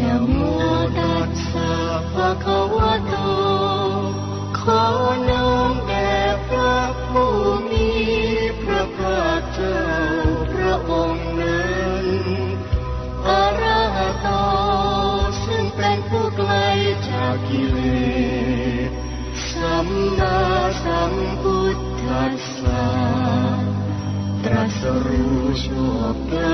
นะโมตัสสะภะคะวะโต ขอน้อมแด่พระผู้มีพระภาคเจ้าพระองค์นั้นอะระหะโตซึ่งเป็นผู้ไกลจากกิเลส สัมมาสัมพุทธัสสะตรัสรู้ชอบได้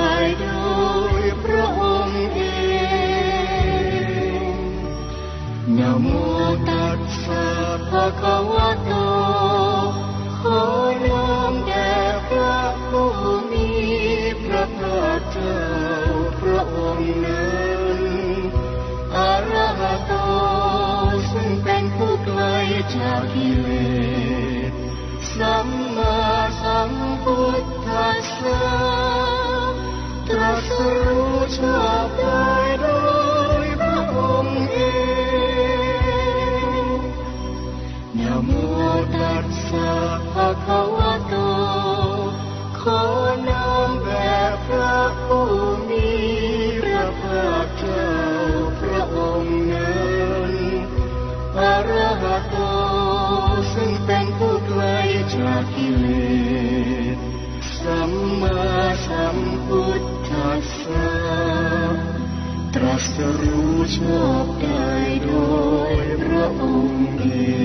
ตัสสะภะคะวะโต ขอน้อมแด่พระผู้มีพระภาคเจ้าพระองค์นั้นอะระหะโตซึ่งเป็นผู้ไกลจากกิเลส สัมมาสัมพุทธัสสะตรัสรู้ชอบ โมตัสสะภะคะวะโต ขอน้อมแด่พระผู้มีพระภาคเจ้าพระองค์นั้นอะระหะโตซึ่งเป็นผู้ไกลจากกิเลส สัมมาสัมพุทธัสสะตรัสรู้ชอบได้โดยพระองค์เอง